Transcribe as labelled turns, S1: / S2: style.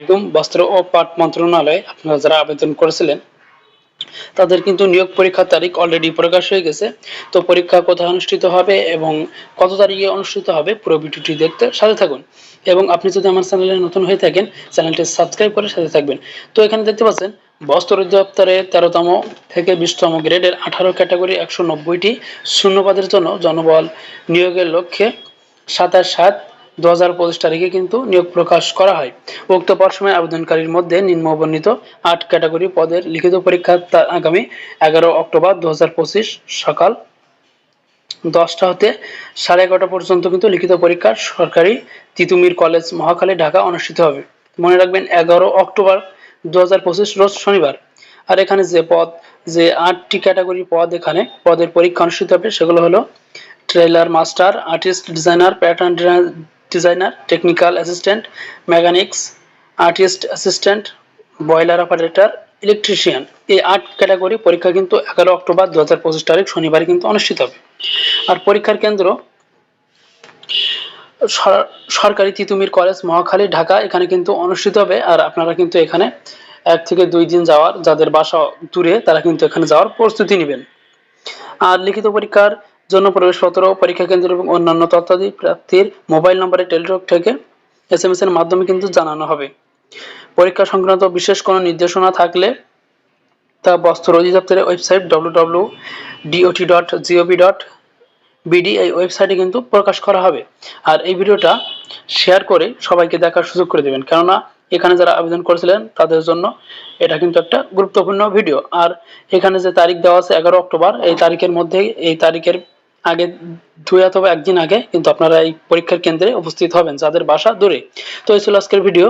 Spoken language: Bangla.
S1: একদম বস্ত্র ও পাট মন্ত্রণালয়ে আপনারা যারা আবেদন করেছিলেন, তাদের কিন্তু নিয়োগ পরীক্ষার তারিখ অলরেডি প্রকাশ হয়ে গেছে। তো পরীক্ষা কোথায় অনুষ্ঠিত হবে এবং কত তারিখে অনুষ্ঠিত হবে পুরো ভিডিওটি দেখতে সাথে থাকুন। এবং আপনি যদি আমার চ্যানেলে নতুন হয়ে থাকেন, চ্যানেলটি সাবস্ক্রাইব করে সাথে থাকবেন। তো এখানে দেখতে পাচ্ছেন, বস্ত্র অধিদপ্তরে তেরোতম থেকে বিশতম গ্রেডের আঠারো ক্যাটাগরি একশো নব্বইটি শূন্যপদের জন্য জনবল নিয়োগের লক্ষ্যে সাতাশ সাত দু হাজার পঁচিশ তারিখে কিন্তু নিয়োগ প্রকাশ করা হয়। উক্ত পরসময় আবেদনকারীর মধ্যে নিম্নবর্ণিত আট ক্যাটাগরি পদের লিখিত পরীক্ষা আগামী এগারো অক্টোবর দু হাজার পঁচিশ সকাল দশটা হতে সাড়ে এগারোটা পর্যন্ত কিন্তু লিখিত পরীক্ষা সরকারি তিতুমির কলেজ মহাখালী, ঢাকা অনুষ্ঠিত হবে। মনে রাখবেন, এগারো অক্টোবর দু হাজার পঁচিশ রোজ শনিবার। আর এখানে যে পদ, যে আটটি ক্যাটাগরি পদ এখানে পদের পরীক্ষা অনুষ্ঠিত হবে, সেগুলো হলো tailor master, artist designer, pattern designer technical assistant mechanics artist assistant boiler operator electrician এই আট ক্যাটাগরি পরীক্ষা কিন্তু এগারো অক্টোবর দু হাজার পঁচিশ তারিখ শনিবার কিন্তু অনুষ্ঠিত হবে। আর পরীক্ষার কেন্দ্র সরকারি তিতুমির কলেজ মহাখালী, ঢাকা, এখানে কিন্তু অনুষ্ঠিত হবে। আর আপনারা কিন্তু এখানে এক থেকে দুই দিন যাওয়ার, যাদের বাসা দূরে, তারা কিন্তু এখানে যাওয়ার প্রস্তুতি নেবেন। আর লিখিত পরীক্ষার জন্য প্রবেশপত্র পরীক্ষা কেন্দ্র এবং অন্যান্য তথ্যাদি প্রার্থীর মোবাইল নম্বরে টেলিটক থেকে এস এম এস এর মাধ্যমে কিন্তু জানানো হবে। পরীক্ষা সংক্রান্ত বিশেষ কোনো নির্দেশনা থাকলে তা বস্ত্র অধিদপ্তরের website W W DOT dot GOV dot BD এই ওয়েবসাইটে কিন্তু প্রকাশ করা হবে। আর এই ভিডিওটা শেয়ার করে সবাইকে দেখার সুযোগ করে দেবেন। কেননা, এখানে যারা আবেদন করেছিলেন, তাদের জন্য এটা কিন্তু একটা গুরুত্বপূর্ণ ভিডিও। আর এখানে যে তারিখ দেওয়া আছে, এগারো অক্টোবর, এই তারিখের মধ্যে এই তারিখের আগে দুই অথবা একদিন আগে কিন্তু আপনারা এই পরীক্ষার কেন্দ্রে উপস্থিত হবেন যাদের বাসা দূরে। তো এই ছিল আজকের ভিডিও